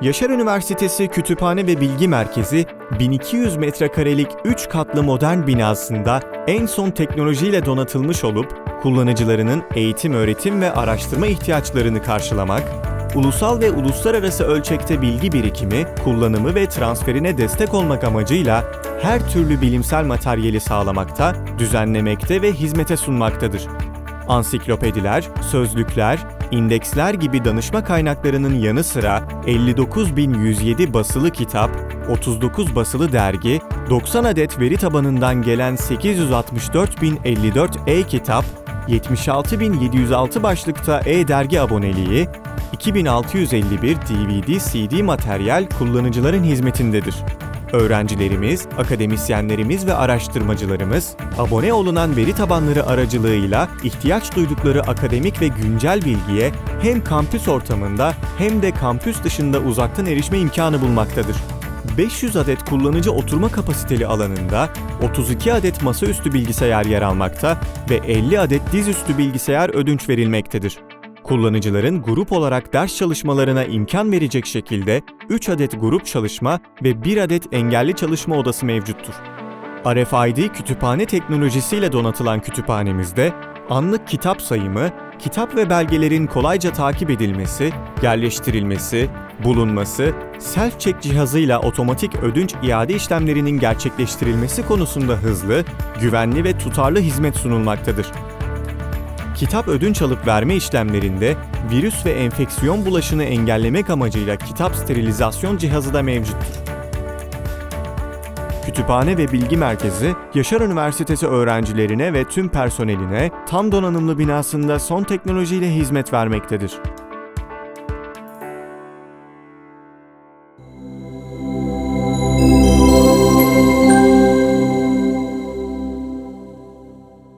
Yaşar Üniversitesi Kütüphane ve Bilgi Merkezi 1200 metrekarelik 3 katlı modern binasında en son teknolojiyle donatılmış olup kullanıcılarının eğitim, öğretim ve araştırma ihtiyaçlarını karşılamak, ulusal ve uluslararası ölçekte bilgi birikimi, kullanımı ve transferine destek olmak amacıyla her türlü bilimsel materyali sağlamakta, düzenlemekte ve hizmete sunmaktadır. Ansiklopediler, sözlükler, indeksler gibi danışma kaynaklarının yanı sıra 59.107 basılı kitap, 39 basılı dergi, 90 adet veri tabanından gelen 864.054 e-kitap, 76.706 başlıkta e-dergi aboneliği, 2651 DVD-CD materyal kullanıcıların hizmetindedir. Öğrencilerimiz, akademisyenlerimiz ve araştırmacılarımız, abone olunan veri tabanları aracılığıyla ihtiyaç duydukları akademik ve güncel bilgiye hem kampüs ortamında hem de kampüs dışında uzaktan erişme imkanı bulmaktadır. 500 adet kullanıcı oturma kapasiteli alanında 32 adet masaüstü bilgisayar yer almakta ve 50 adet dizüstü bilgisayar ödünç verilmektedir. Kullanıcıların grup olarak ders çalışmalarına imkan verecek şekilde 3 adet grup çalışma ve 1 adet engelli çalışma odası mevcuttur. RFID kütüphane teknolojisiyle donatılan kütüphanemizde anlık kitap sayımı, kitap ve belgelerin kolayca takip edilmesi, yerleştirilmesi, bulunması, self-check cihazıyla otomatik ödünç iade işlemlerinin gerçekleştirilmesi konusunda hızlı, güvenli ve tutarlı hizmet sunulmaktadır. Kitap ödünç alıp verme işlemlerinde virüs ve enfeksiyon bulaşını engellemek amacıyla kitap sterilizasyon cihazı da mevcuttur. Kütüphane ve Bilgi Merkezi, Yaşar Üniversitesi öğrencilerine ve tüm personeline tam donanımlı binasında son teknolojiyle hizmet vermektedir.